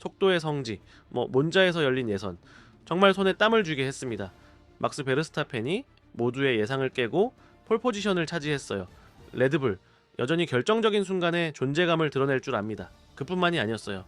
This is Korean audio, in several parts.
속도의 성지, 뭐 몬자에서 열린 예선 정말 손에 땀을 쥐게 했습니다. 막스 베르스타펜이 모두의 예상을 깨고 폴 포지션을 차지했어요. 레드불 여전히 결정적인 순간에 존재감을 드러낼 줄 압니다. 그뿐만이 아니었어요.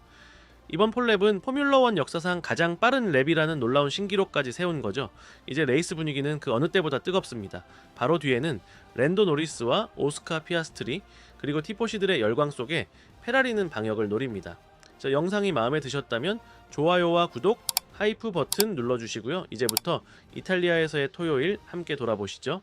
이번 폴랩은 포뮬러1 역사상 가장 빠른 랩이라는 놀라운 신기록까지 세운 거죠. 이제 레이스 분위기는 그 어느 때보다 뜨겁습니다. 바로 뒤에는 랜도 노리스와 오스카 피아스트리 그리고 티포시들의 열광 속에 페라리는 방역을 노립니다. 자, 영상이 마음에 드셨다면 좋아요와 구독, 하이프 버튼 눌러주시고요. 이제부터 이탈리아에서의 토요일 함께 돌아보시죠.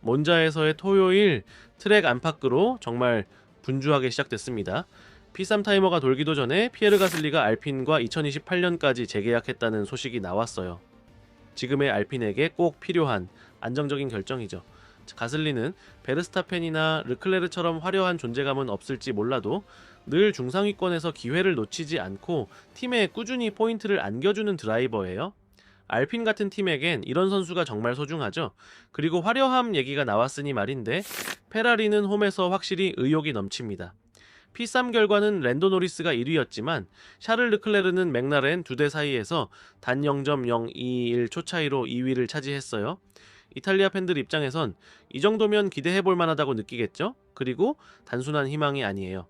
몬자에서의 토요일 트랙 안팎으로 정말 분주하게 시작됐습니다. P3 타이머가 돌기도 전에 피에르 가슬리가 알핀과 2028년까지 재계약했다는 소식이 나왔어요. 지금의 알핀에게 꼭 필요한 안정적인 결정이죠. 가슬리는 베르스타펜이나 르클레르처럼 화려한 존재감은 없을지 몰라도 늘 중상위권에서 기회를 놓치지 않고 팀에 꾸준히 포인트를 안겨주는 드라이버예요. 알핀 같은 팀에겐 이런 선수가 정말 소중하죠. 그리고 화려함 얘기가 나왔으니 말인데 페라리는 홈에서 확실히 의욕이 넘칩니다. P3 결과는 랜도 노리스가 1위였지만 샤를 르클레르는 맥라렌 두 대 사이에서 단 0.021초 차이로 2위를 차지했어요. 이탈리아 팬들 입장에선 이 정도면 기대해 볼 만하다고 느끼겠죠? 그리고 단순한 희망이 아니에요.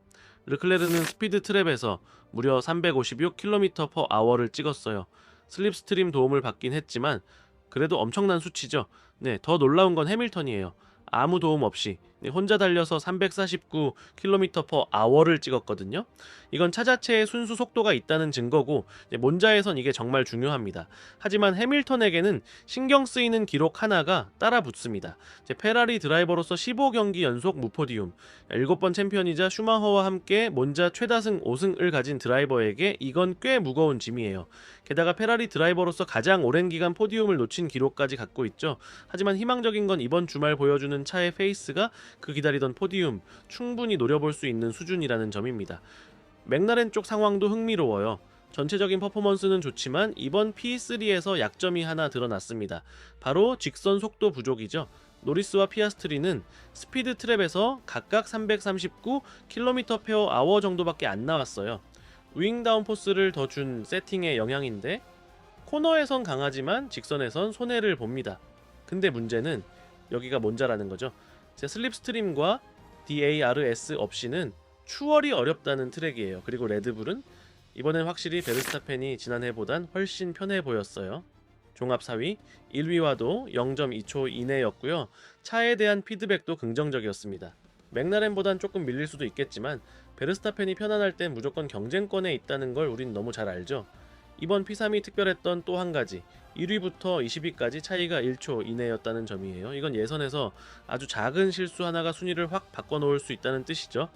르클레르는 스피드 트랩에서 무려 356km/h를 찍었어요. 슬립스트림 도움을 받긴 했지만 그래도 엄청난 수치죠. 네, 더 놀라운 건 해밀턴이에요. 아무 도움 없이 네, 혼자 달려서 349km/h를 찍었거든요. 이건 차 자체에 순수 속도가 있다는 증거고 네, 몬자에선 이게 정말 중요합니다. 하지만 해밀턴에게는 신경 쓰이는 기록 하나가 따라 붙습니다. 페라리 드라이버로서 15경기 연속 무포디움, 7번 챔피언이자 슈마허와 함께 몬자 최다승 5승을 가진 드라이버에게 이건 꽤 무거운 짐이에요. 게다가 페라리 드라이버로서 가장 오랜 기간 포디움을 놓친 기록까지 갖고 있죠. 하지만 희망적인 건 이번 주말 보여주는 차의 페이스가 그 기다리던 포디움 충분히 노려볼 수 있는 수준이라는 점입니다. 맥라렌 쪽 상황도 흥미로워요. 전체적인 퍼포먼스는 좋지만 이번 P3에서 약점이 하나 드러났습니다. 바로 직선 속도 부족이죠. 노리스와 피아스트리는 스피드 트랩에서 각각 339km/h 정도밖에 안 나왔어요. 윙 다운 포스를 더 준 세팅의 영향인데 코너에선 강하지만 직선에선 손해를 봅니다. 근데 문제는 여기가 몬자라는 거죠. 제 슬립스트림과 DARS 없이는 추월이 어렵다는 트랙이에요. 그리고 레드불은 이번엔 확실히 베르스타펜이 지난해보단 훨씬 편해 보였어요. 종합 4위, 1위와도 0.2초 이내였고요. 차에 대한 피드백도 긍정적이었습니다. 맥라렌보단 조금 밀릴 수도 있겠지만 베르스타펜이 편안할 땐 무조건 경쟁권에 있다는 걸 우린 너무 잘 알죠. 이번 P3이 특별했던 또 한 가지 1위부터 20위까지 차이가 1초 이내였다는 점이에요. 이건 예선에서 아주 작은 실수 하나가 순위를 확 바꿔놓을 수 있다는 뜻이죠.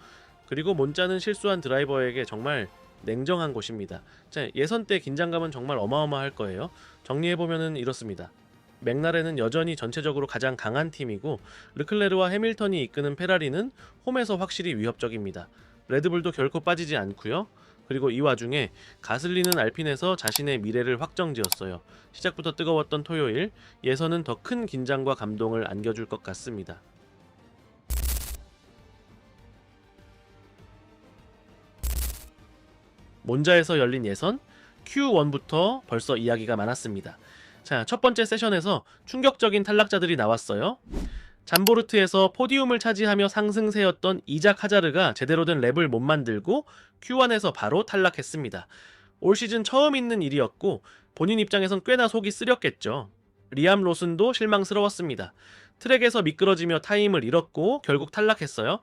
그리고 몬자는 실수한 드라이버에게 정말 냉정한 곳입니다. 자, 예선 때 긴장감은 정말 어마어마할 거예요. 정리해보면 이렇습니다. 맥라렌은 여전히 전체적으로 가장 강한 팀이고 르클레르와 해밀턴이 이끄는 페라리는 홈에서 확실히 위협적입니다. 레드불도 결코 빠지지 않고요. 그리고 이 와중에 가슬리는 알핀에서 자신의 미래를 확정지었어요. 시작부터 뜨거웠던 토요일 예선은 더 큰 긴장과 감동을 안겨줄 것 같습니다. 몬자에서 열린 예선 Q1부터 벌써 이야기가 많았습니다. 자, 첫 번째 세션에서 충격적인 탈락자들이 나왔어요. 잠보르트에서 포디움을 차지하며 상승세였던 이작 하자르가 제대로 된 랩을 못 만들고 Q1에서 바로 탈락했습니다. 올 시즌 처음 있는 일이었고 본인 입장에선 꽤나 속이 쓰렸겠죠. 리암 로슨도 실망스러웠습니다. 트랙에서 미끄러지며 타임을 잃었고 결국 탈락했어요.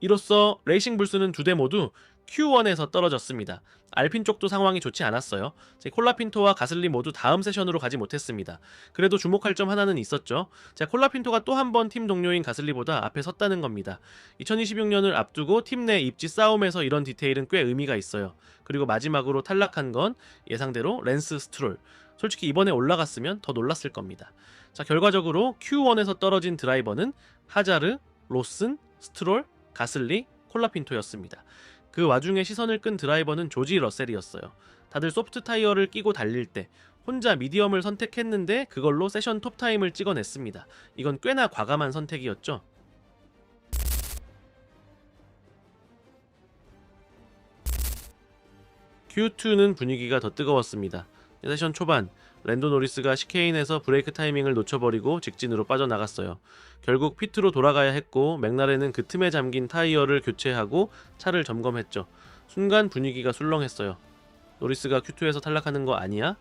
이로써 레이싱 불스는 두 대 모두 Q1에서 떨어졌습니다. 알핀 쪽도 상황이 좋지 않았어요. 제 콜라핀토와 가슬리 모두 다음 세션으로 가지 못했습니다. 그래도 주목할 점 하나는 있었죠. 자, 콜라핀토가 또 한 번 팀 동료인 가슬리보다 앞에 섰다는 겁니다. 2026년을 앞두고 팀 내 입지 싸움에서 이런 디테일은 꽤 의미가 있어요. 그리고 마지막으로 탈락한 건 예상대로 랜스 스트롤. 솔직히 이번에 올라갔으면 더 놀랐을 겁니다. 자, 결과적으로 Q1에서 떨어진 드라이버는 하자르, 로슨, 스트롤, 가슬리, 콜라핀토였습니다. 그 와중에 시선을 끈 드라이버는 조지 러셀이었어요. 다들 소프트 타이어를 끼고 달릴 때 혼자 미디엄을 선택했는데 그걸로 세션 톱 타임을 찍어냈습니다. 이건 꽤나 과감한 선택이었죠. Q2는 분위기가 더 뜨거웠습니다. 세션 초반 랜도 노리스가 시케인에서 브레이크 타이밍을 놓쳐버리고 직진으로 빠져나갔어요. 결국 피트로 돌아가야 했고 맥라렌은 그 틈에 잠긴 타이어를 교체하고 차를 점검했죠. 순간 분위기가 술렁했어요. 노리스가 Q2에서 탈락하는 거 아니야?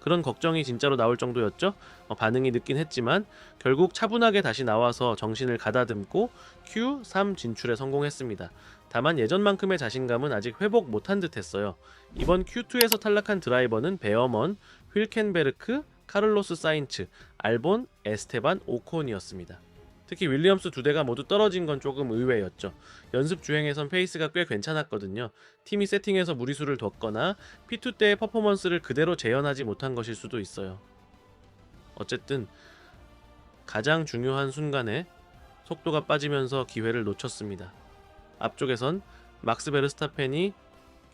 그런 걱정이 진짜로 나올 정도였죠. 어, 반응이 늦긴 했지만 결국 차분하게 다시 나와서 정신을 가다듬고 Q3 진출에 성공했습니다. 다만 예전만큼의 자신감은 아직 회복 못한 듯했어요. 이번 Q2에서 탈락한 드라이버는 베어먼, 휠켄베르크, 카를로스 사인츠, 알본, 에스테반, 오콘이었습니다. 특히 윌리엄스 두 대가 모두 떨어진 건 조금 의외였죠. 연습 주행에선 페이스가 꽤 괜찮았거든요. 팀이 세팅해서 무리수를 뒀거나 P2 때의 퍼포먼스를 그대로 재현하지 못한 것일 수도 있어요. 어쨌든 가장 중요한 순간에 속도가 빠지면서 기회를 놓쳤습니다. 앞쪽에선 막스 베르스타펜이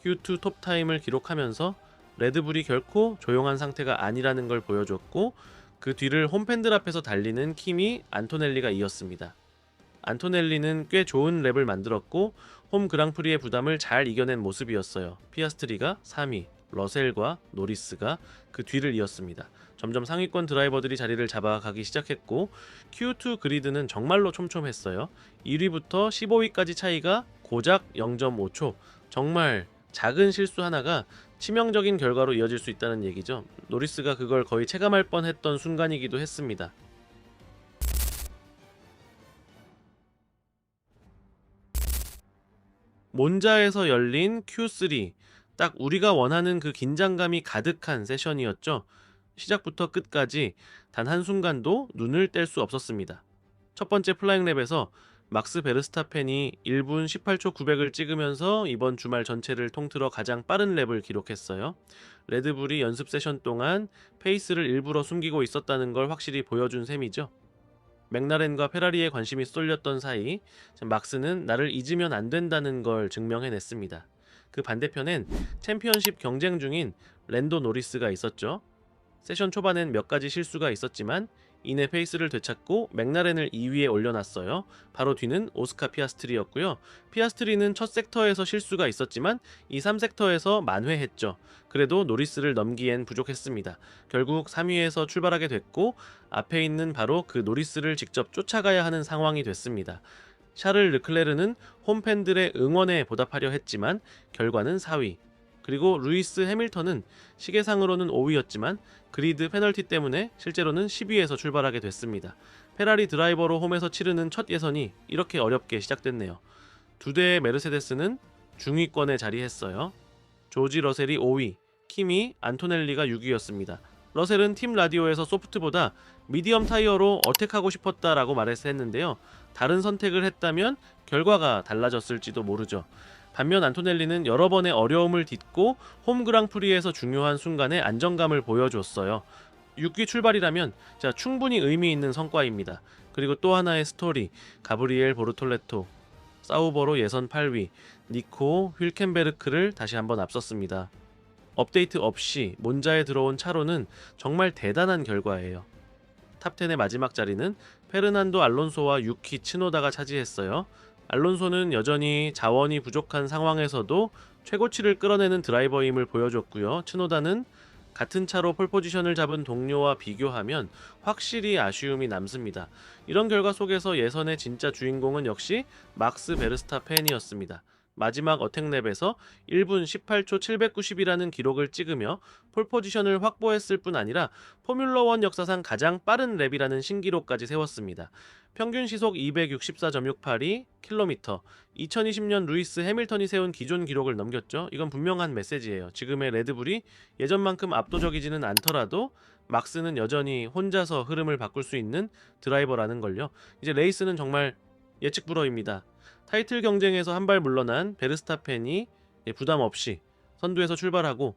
Q2 톱타임을 기록하면서 레드불이 결코 조용한 상태가 아니라는 걸 보여줬고 그 뒤를 홈팬들 앞에서 달리는 킴이 안토넬리가 이었습니다. 안토넬리는 꽤 좋은 랩을 만들었고 홈 그랑프리의 부담을 잘 이겨낸 모습이었어요. 피아스트리가 3위, 러셀과 노리스가 그 뒤를 이었습니다. 점점 상위권 드라이버들이 자리를 잡아가기 시작했고 Q2 그리드는 정말로 촘촘했어요. 1위부터 15위까지 차이가 고작 0.5초. 정말 작은 실수 하나가 치명적인 결과로 이어질 수 있다는 얘기죠. 노리스가 그걸 거의 체감할 뻔했던 순간이기도 했습니다. 몬자에서 열린 Q3 딱 우리가 원하는 그 긴장감이 가득한 세션이었죠. 시작부터 끝까지 단 한순간도 눈을 뗄 수 없었습니다. 첫 번째 플라잉 랩에서 막스 베르스타펜이 1분 18초 900을 찍으면서 이번 주말 전체를 통틀어 가장 빠른 랩을 기록했어요. 레드불이 연습 세션 동안 페이스를 일부러 숨기고 있었다는 걸 확실히 보여준 셈이죠. 맥라렌과 페라리에 관심이 쏠렸던 사이 막스는 나를 잊으면 안 된다는 걸 증명해냈습니다. 그 반대편엔 챔피언십 경쟁 중인 랜도 노리스가 있었죠. 세션 초반엔 몇 가지 실수가 있었지만 이내 페이스를 되찾고 맥라렌을 2위에 올려놨어요. 바로 뒤는 오스카 피아스트리였고요. 피아스트리는 첫 섹터에서 실수가 있었지만 이 3섹터에서 만회했죠. 그래도 노리스를 넘기엔 부족했습니다. 결국 3위에서 출발하게 됐고 앞에 있는 바로 그 노리스를 직접 쫓아가야 하는 상황이 됐습니다. 샤를 르클레르는 홈팬들의 응원에 보답하려 했지만 결과는 4위. 그리고 루이스 해밀턴은 시계상으로는 5위였지만 그리드 페널티 때문에 실제로는 10위에서 출발하게 됐습니다. 페라리 드라이버로 홈에서 치르는 첫 예선이 이렇게 어렵게 시작됐네요. 두 대의 메르세데스는 중위권에 자리했어요. 조지 러셀이 5위, 킴이 안토넬리가 6위였습니다. 러셀은 팀 라디오에서 소프트보다 미디엄 타이어로 어택하고 싶었다라고 말했는데요. 다른 선택을 했다면 결과가 달라졌을지도 모르죠. 반면 안토넬리는 여러 번의 어려움을 딛고 홈 그랑프리에서 중요한 순간에 안정감을 보여줬어요. 6위 출발이라면 자, 충분히 의미 있는 성과입니다. 그리고 또 하나의 스토리, 가브리엘 보르톨레토, 사우버로 예선 8위, 니코 휠켄베르크를 다시 한번 앞섰습니다. 업데이트 없이 몬자에 들어온 차로는 정말 대단한 결과예요. 탑10의 마지막 자리는 페르난도 알론소와 유키 치노다가 차지했어요. 알론소는 여전히 자원이 부족한 상황에서도 최고치를 끌어내는 드라이버임을 보여줬고요. 츠노다는 같은 차로 폴포지션을 잡은 동료와 비교하면 확실히 아쉬움이 남습니다. 이런 결과 속에서 예선의 진짜 주인공은 역시 막스 베르스타펜이었습니다. 마지막 어택랩에서 1분 18초 790이라는 기록을 찍으며 폴 포지션을 확보했을 뿐 아니라 포뮬러1 역사상 가장 빠른 랩이라는 신기록까지 세웠습니다. 평균 시속 264.68이 킬로미터. 2020년 루이스 해밀턴이 세운 기존 기록을 넘겼죠. 이건 분명한 메시지예요. 지금의 레드불이 예전만큼 압도적이지는 않더라도 막스는 여전히 혼자서 흐름을 바꿀 수 있는 드라이버라는 걸요. 이제 레이스는 정말 예측 불허입니다. 타이틀 경쟁에서 한 발 물러난 베르스타펜이 부담 없이 선두에서 출발하고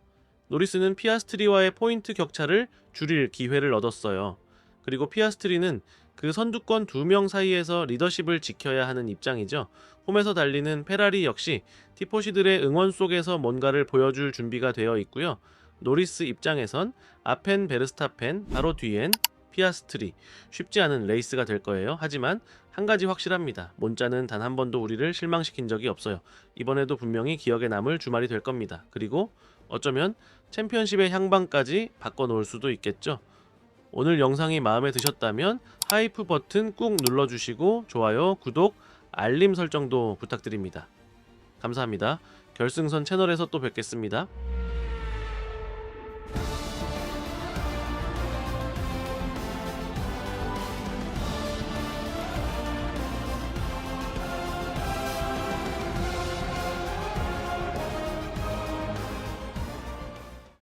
노리스는 피아스트리와의 포인트 격차를 줄일 기회를 얻었어요. 그리고 피아스트리는 그 선두권 두 명 사이에서 리더십을 지켜야 하는 입장이죠. 홈에서 달리는 페라리 역시 티포시들의 응원 속에서 뭔가를 보여줄 준비가 되어 있고요. 노리스 입장에선 앞엔 베르스타펜, 바로 뒤엔 피아스트리. 쉽지 않은 레이스가 될 거예요. 하지만 한 가지 확실합니다. 몬자는 단 한 번도 우리를 실망시킨 적이 없어요. 이번에도 분명히 기억에 남을 주말이 될 겁니다. 그리고 어쩌면 챔피언십의 향방까지 바꿔놓을 수도 있겠죠. 오늘 영상이 마음에 드셨다면 하이프 버튼 꾹 눌러주시고 좋아요, 구독, 알림 설정도 부탁드립니다. 감사합니다. 결승선 채널에서 또 뵙겠습니다.